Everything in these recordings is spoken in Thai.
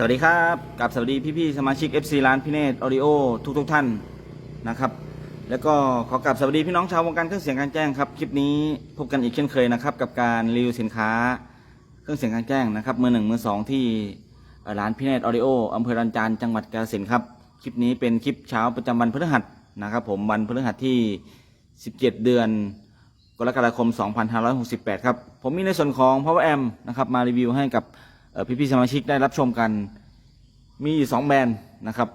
สวัสดีครับกับสวัสดีพี่ๆสมาชิก FC ร้านพี่เนตออดิโอทุกๆท่านนะครับ แล้วก็ขอกลับสวัสดีพี่น้องชาววงการเครื่องเสียงการแจ้งครับคลิปนี้พบกันอีกเช่นเคยนะครับ กับการรีวิวสินค้าเครื่องเสียงการแจ้งนะครับมือหนึ่งมือสองที่ร้านพี่เนตออดิโออำเภอรันจานจังหวัดกาฬสินครับคลิปนี้เป็นคลิปเช้าประจำวันพฤหัสนะครับ ผมวันพฤหัสที่ 17 เดือนกรกฎาคม 2568 ครับผมมีในส่วนของ Power Amp นะครับมารีวิวให้กับ พี่ๆสมาชิกได้รับชมกัน มีอยู่2แบรนด์นะครับ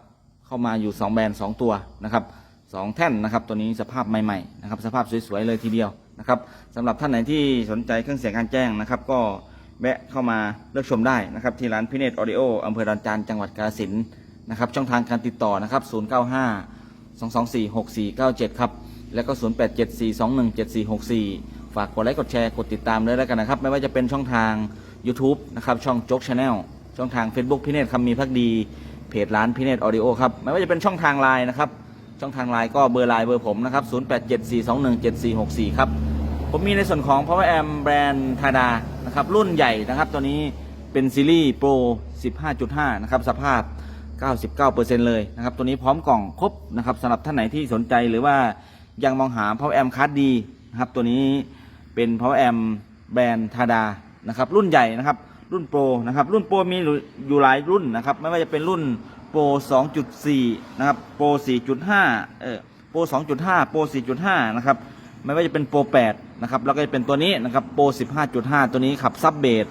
เข้ามาอยู่2แบรนด์2ตัวนะครับสองแท่นนะครับตัวนี้สภาพใหม่ๆนะครับสภาพสวยๆเลยทีเดียวนะครับสำหรับท่านไหนที่สนใจเครื่องเสียงการแจ้งนะครับ ก็แวะเข้ามาเลือกชมได้นะครับที่ร้านพิเนตออดิโออำเภอดอนจานจังหวัดกาฬสินธุ์นะครับช่องทางการติดต่อนะครับ 095 2246497 ครับ แล้วก็ 0874217464 ฝากกดไลค์กดแชร์กดติดตามด้วยแล้วกันนะครับ ไม่ว่าจะเป็นช่องทาง YouTube นะครับช่องโจ๊กชาแนลช่องทาง Facebook พี่เนตคำมีพักดีเพจร้านพี่เนตออดิโอครับไม่ว่าจะเป็นช่องทางไลน์นะครับช่องทางไลน์ก็เบอร์ไลน์เบอร์ผมนะครับ 0874217464 ครับ ผมมีในส่วนของ Power Amp แบรนด์ทาดานะครับ รุ่นใหญ่นะครับ ตัวนี้เป็นซีรีส์ Pro 15.5 นะครับ สภาพ 99%เลยนะครับ ตัวนี้พร้อมกล่องครบนะครับสำหรับท่านไหนที่สนใจหรือว่ายังมองหา Power Amp คัสดีนะครับ ตัวนี้เป็น Power Amp แบรนด์ทาดา นะครับรุ่นใหญ่นะครับรุ่นโปรนะครับรุ่นโปรมีอยู่หลายรุ่นนะครับไม่ว่าจะเป็นรุ่นโปร 2.4 นะครับโปร 4.5 เออโปร 2.5 โปร 4.5 นะครับไม่ว่าจะเป็นโปร 8 นะครับแล้วก็จะเป็นตัวนี้นะครับโปร 15.5 ตัวนี้ขับซับเบส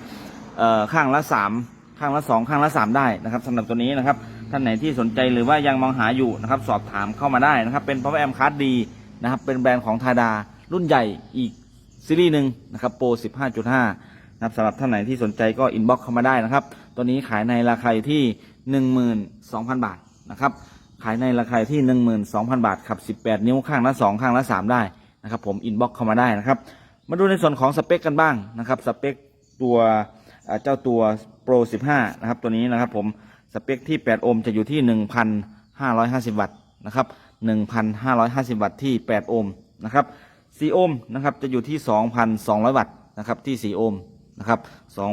เอ่อข้างละ 3 ข้างละ 2 ข้างละ 3 ได้นะครับสำหรับตัวนี้นะครับท่านไหนที่สนใจหรือว่ายังมองหาอยู่นะครับสอบถามเข้ามาได้นะครับเป็น Power Amp Card ดีนะครับเป็นแบรนด์ของทาดารุ่นใหญ่อีกซีรีส์หนึ่งนะครับโปร 15.5 นะครับสำหรับท่านไหนที่สนใจก็อินบ็อกเข้ามาได้นะครับ ตัวนี้ขายในราคาอยู่ที่ 12,000 บาทนะครับ ขายในราคาที่ 12,000 บาทขับ 18 นิ้วข้างละ2ข้างละ 3 ได้นะครับ ผมอินบ็อกเข้ามาได้นะครับ มาดูในส่วนของสเปคกันบ้างนะครับ สเปคตัวเอ่อเจ้าตัว Pro 15 นะครับ ตัวนี้นะครับ ผมสเปคที่ 8 โอห์มจะอยู่ที่ 1,550 วัตต์นะครับ 1,550 วัตต์ที่ 8 โอห์มนะครับ 4 โอห์มนะครับจะอยู่ที่ 2,200 วัตต์นะครับที่ 4 โอห์ม นะครับ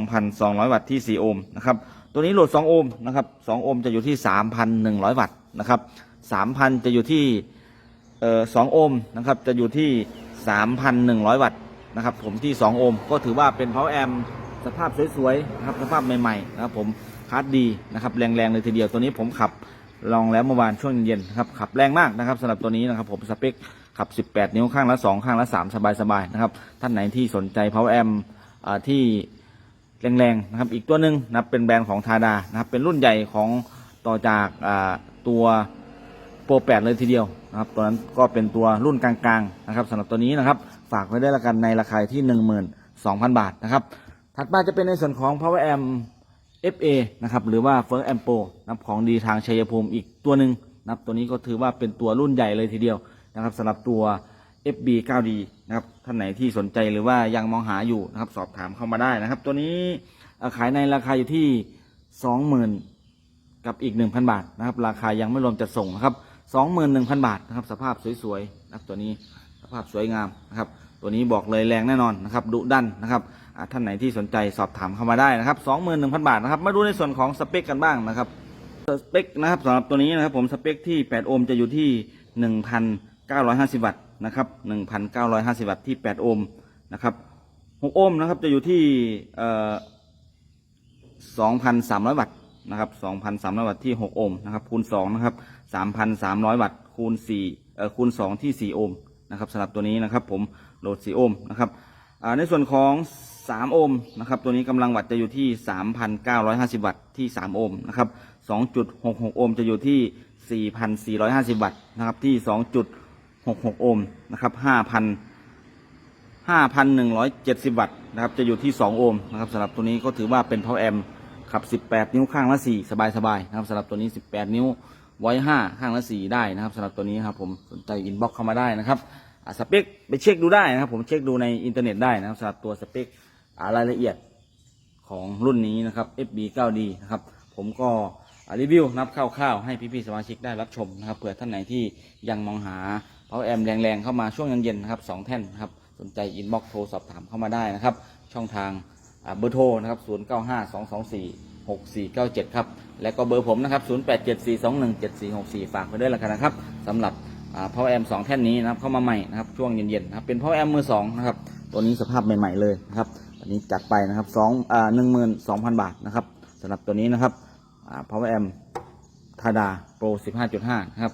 2,200 วัตต์ที่ 4 โอห์มนะครับ ตัวนี้โหลด 2 โอห์มนะครับ 2 โอห์มจะอยู่ที่ 3,100 วัตต์นะครับ 3,000 จะอยู่ที่เอ่อสองโอห์มนะครับ จะอยู่ที่ 3,100 วัตต์นะครับ ผมที่ 2 โอห์มก็ถือว่าเป็น power amp สภาพสวยๆนะครับ สภาพใหม่ๆนะครับผมคาร์ดดีนะครับ แรงๆเลยทีเดียว ตัวนี้ผมขับลองแล้วเมื่อวานช่วงเย็นๆนะครับ ขับแรงมากนะครับสำหรับตัวนี้นะครับ ผมสเปคขับ 18 นิ้วข้างละ 2 ข้างละ 3 สบายๆนะครับ ท่านไหนที่สนใจ power amp อ่า ที่แรงๆนะครับอีกตัวหนึ่งนะครับเป็นแบรนด์ของทาดานะครับเป็นรุ่นใหญ่ของต่อจากตัวโปร8เลยทีเดียวนะครับตัวนั้นก็เป็นตัวรุ่นกลางๆนะครับสำหรับตัวนี้นะครับฝากไว้ได้ละกันในราคาที่ 12,000 บาทนะครับถัดมาจะเป็นในส่วนของ Power Amp FA นะครับหรือว่า First Amp Pro นะครับของดีทางชัยภูมิอีกตัวหนึ่งนะครับตัวนี้ก็ถือว่าเป็นตัวรุ่นใหญ่เลยทีเดียวนะครับสำหรับตัว FB 9D นะครับท่านไหนที่สนใจหรือว่ายังมองหาอยู่นะครับสอบถามเข้ามาได้นะครับ ตัวนี้ขายในราคาอยู่ที่ 20,000 กับอีก 1,000 บาทนะครับ ราคายังไม่รวมจัดส่งนะครับ 21,000 บาทนะครับ สภาพสวยๆนะครับตัวนี้สภาพสวยงามนะครับ ตัวนี้บอกเลยแรงแน่นอนนะครับดุดันนะครับท่านไหนที่สนใจสอบถามเข้ามาได้นะครับ 21,000 บาทนะครับมาดูในส่วนของสเปคกันบ้างนะครับสเปคนะครับสำหรับตัวนี้นะครับผมสเปคที่ 8 โอห์มจะอยู่ที่ 1,950 วัตต์ นะครับ 1,950 วัตต์ที่ 8 โอห์มนะครับ 6 โอห์มนะครับจะอยู่ที่2,300 วัตต์นะครับ2,300 วัตต์ที่ 6 โอห์มนะครับคูณ2นะครับ3,300 วัตต์คูณ4เอ่อคูณ 2 ที่ 4 โอห์มนะครับสำหรับตัวนี้นะครับผมโหลด 4 โอห์มนะครับในส่วนของ3โอห์มนะครับตัวนี้กำลังวัตต์จะอยู่ที่ 3,950 วัตต์ที่ 3 โอห์มนะครับ2.66 โอห์มจะอยู่ที่ 4,450 วัตต์นะครับที่ 66โอห์มนะครับ5,000 5,170วัตต์นะครับ จะอยู่ที่2โอห์มนะครับสำหรับตัวนี้ก็ถือว่าเป็น power amp ขับ18นิ้วข้างละ4สบายๆนะครับสำหรับตัวนี้18นิ้วไว้5ข้างละ4ได้นะครับสำหรับตัวนี้ครับผมสนใจอินบ็อกเข้ามาได้นะครับสเปคไปเช็คดูได้นะครับ ผมเช็คดูในอินเทอร์เน็ตได้นะครับสำหรับตัวสเปครายละเอียดของรุ่นนี้นะครับ FB 9D นะครับ ผมก็ รีวิวนับคร่าวๆให้พี่ๆสมาชิกได้รับชมนะครับเผื่อท่านไหนที่ยังมองหา power amp แรงๆเข้ามาช่วงเย็นๆนะครับสองแท่นนะครับสนใจอินบ็อกโทรสอบถามเข้ามาได้นะครับ ช่องทางเบอร์โทรนะครับ0 9 5 2 2 4 6497 ครับ และก็เบอร์ผมนะครับ 0874217464 ฝากไปด้วยแล้วกันนะครับสำหรับพาวแอมสองแท่นนี้นะครับเข้ามาใหม่นะครับช่วงเย็นๆนะครับเป็นพาวแอมมือสองนะครับตัวนี้สภาพใหม่ๆเลยนะครับอันนี้จัดไปนะครับสองอ่าหนึ่งหมื่นสองพันบาทนะครับสำหรับตัวนี้นะครับ พาวแอมทาดาโปร 15.5 นะครับ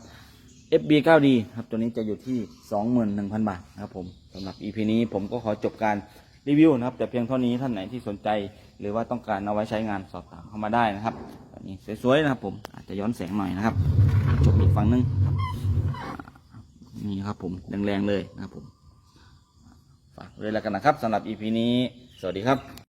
FB 9D ครับตัวนี้จะอยู่ที่ 21,000 บาทนะครับผมสำหรับ EP นี้ผมก็ขอจบการรีวิวนะครับ แต่เพียงเท่านี้ท่านไหนที่สนใจ หรือว่าต้องการเอาไว้ใช้งานสอบถามเข้ามาได้นะครับอันนี้สวยๆนะครับผมอาจจะย้อนแสงหน่อยนะครับจบอีกฝั่งหนึงอ่านี่ครับผมแรงๆเลยนะครับผมฝากเลยแล้วกันนะครับสำหรับ EP นี้ สวัสดีครับ